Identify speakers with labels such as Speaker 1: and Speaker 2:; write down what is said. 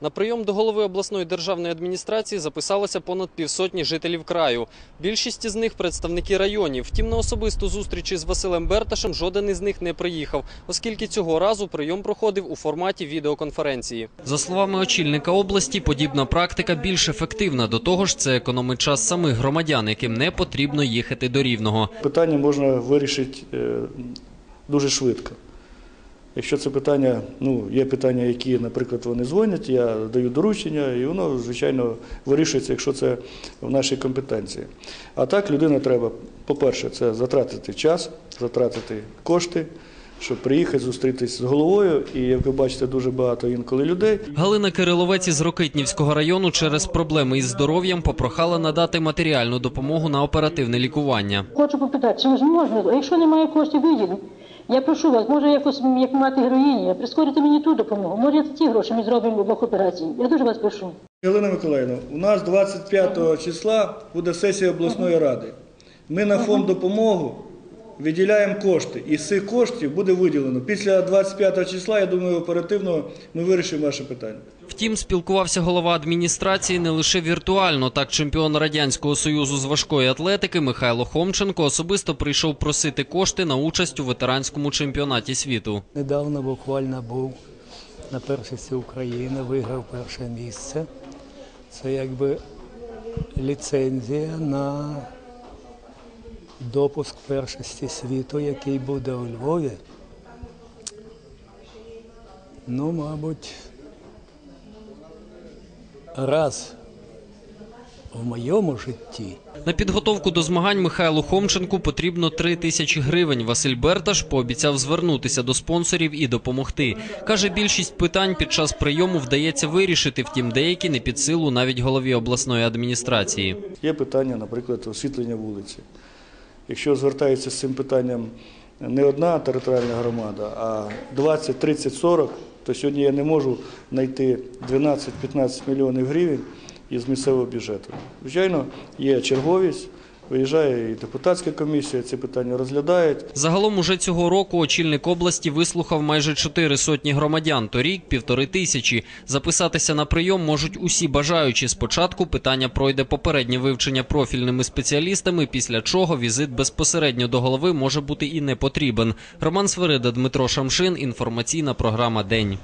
Speaker 1: На прийом до голови обласної державної адміністрації записалося понад півсотні жителів краю. Більшість із них представники районів. Втім, на особисту зустріч із Василем Берташем жоден із них не приїхав, оскільки цього разу прийом проходив у форматі відеоконференції. За словами очільника області, подібна практика більш ефективна. До того ж, це економить час самих громадян, яким не потрібно їхати до рівного.
Speaker 2: Питання можна вирішити е, дуже швидко. Якщо це питання, ну, є питання, які, наприклад, вони дзвонять, я даю доручення, і воно, звичайно, вирішується, якщо це в нашій компетенції. А так людина треба, по-перше, це затратити час, затратити кошти, щоб приїхати, зустрітися з головою. І як ви бачите, дуже багато інколи людей.
Speaker 1: Галина Кириловець із Рокитнівського району через проблеми із здоров'ям попрохала надати матеріальну допомогу на оперативне лікування.
Speaker 3: Хочу попитати, чи можна, якщо немає коштів виділень, я прошу вас, може якось як мати героїні, прискорити мені ту допомогу. Може, ті гроші ми зробимо в обох операцій. Я дуже вас прошу.
Speaker 2: Галина Миколаївна, у нас 25 числа буде сесія обласної ради. Ми на фонд допомогу виділяємо кошти, і з цих коштів буде виділено. Після 25 числа, я думаю, оперативно ми вирішимо ваше питання.
Speaker 1: Втім, спілкувався голова адміністрації не лише віртуально. Так, чемпіон радянського союзу з важкої атлетики Михайло Хомченко особисто прийшов просити кошти на участь у ветеранському чемпіонаті світу.
Speaker 4: Недавно буквально був на першості України, виграв перше місце. Це якби ліцензія на допуск першості світу, який буде у Львові. Ну, мабуть, раз в моєму житті.
Speaker 1: На підготовку до змагань Михайлу Хомченку потрібно 3 тисячі гривень. Василь Берташ пообіцяв звернутися до спонсорів і допомогти. Каже, більшість питань під час прийому вдається вирішити, втім деякі не під силу навіть голові обласної адміністрації.
Speaker 2: Є питання, наприклад, освітлення вулиці. Якщо звертається з цим питанням не одна територіальна громада, а 20, 30, 40, то сьогодні я не можу знайти 12-15 мільйонів гривень із місцевого бюджету. Звичайно, є черговість, виїжджає і депутатська комісія, ці питання розглядають.
Speaker 1: Загалом уже цього року очільник області вислухав майже чотири сотні громадян. Торік півтори тисячі. Записатися на прийом можуть усі бажаючі. Спочатку питання пройде попереднє вивчення профільними спеціалістами, після чого візит безпосередньо до голови може бути і не потрібен. Роман Свирида, Дмитро Шамшин. Інформаційна програма День.